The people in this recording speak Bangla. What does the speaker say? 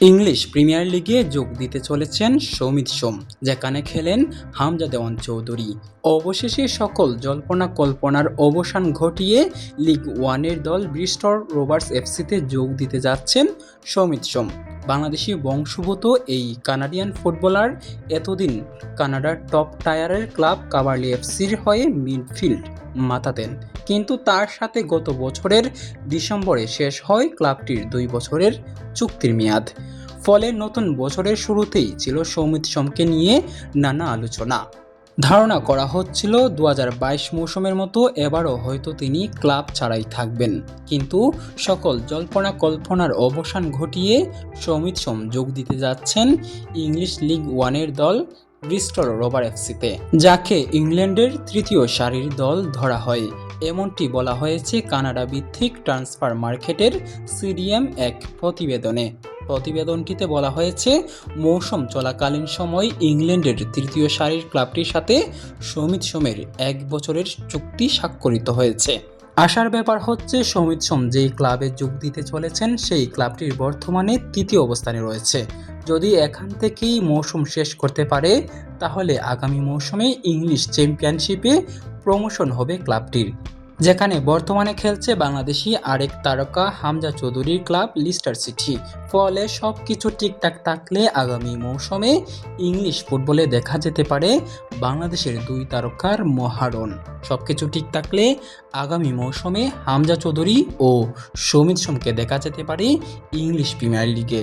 ইংলিশ প্রিমিয়ার লিগে যোগ দিতে চলেছেন সৌমিত সোম যেখানে খেলেন হামজা দেওয়ান চৌধুরী। অবশেষে সকল জল্পনা কল্পনার অবসান ঘটিয়ে লিগ ওয়ানের দল ব্রিস্টর রোভার্স এফসিতে যোগ দিতে যাচ্ছেন সৌমিত সোম। বাংলাদেশি বংশোদ্ভূত এই কানাডিয়ান ফুটবলার এতদিন কানাডার টপ টায়ারের ক্লাব কাবার্লি এফসির হয়ে মিডফিল্ড মাতাতেন কিন্তু তার সাথে গত বছরের ডিসেম্বরে শেষ হয় ক্লাবটির দুই বছরের চুক্তির মেয়াদ। ফলে নতুন বছরের শুরুতেই ছিল সৌমিত সোমকে নিয়ে নানা আলোচনা। ধারণা করা হচ্ছিল দু হাজার বাইশ মৌসুমের মতো এবারও হয়তো তিনি ক্লাব ছাড়াই থাকবেন। কিন্তু সকল জল্পনা কল্পনার অবসান ঘটিয়ে সৌমিত সোম যোগ দিতে যাচ্ছেন ইংলিশ লিগ ওয়ানের দল ব্রিস্টল রোভার এফসিতে, যাকে ইংল্যান্ডের তৃতীয় সারির দল ধরা হয়। এমনটি বলা হয়েছে কানাডা ভিত্তিক ট্রান্সফার মার্কেটের সিডিএম এক প্রতিবেদনে। প্রতিবেদনটিতে বলা হয়েছে, মৌসুম চলাকালীন সময় ইংল্যান্ডের তৃতীয় সারির ক্লাবটির সাথে সমিত সোমের এক বছরের চুক্তি স্বাক্ষরিত হয়েছে। আশার ব্যাপার হচ্ছে, সমিত সোম যেই ক্লাবে যোগ দিতে চলেছেন, সেই ক্লাবটির বর্তমানে তৃতীয় অবস্থানে রয়েছে। যদি এখান থেকেই মৌসুম শেষ করতে পারে, তাহলে আগামী মৌসুমে ইংলিশ চ্যাম্পিয়নশিপে প্রমোশন হবে ক্লাবটির। যেখানে বর্তমানে খেলছে বাংলাদেশি আরেক তারকা হামজা চৌধুরীর ক্লাব লিস্টার সিটি। ফলে সব কিছু ঠিকঠাক থাকলে আগামী মৌসুমে ইংলিশ ফুটবলে দেখা যেতে পারে বাংলাদেশের দুই তারকার মহারণ। সব কিছু ঠিক থাকলে আগামী মৌসুমে হামজা চৌধুরী ও সৌমিত সোমকে দেখা যেতে পারে ইংলিশ প্রিমিয়ার লিগে।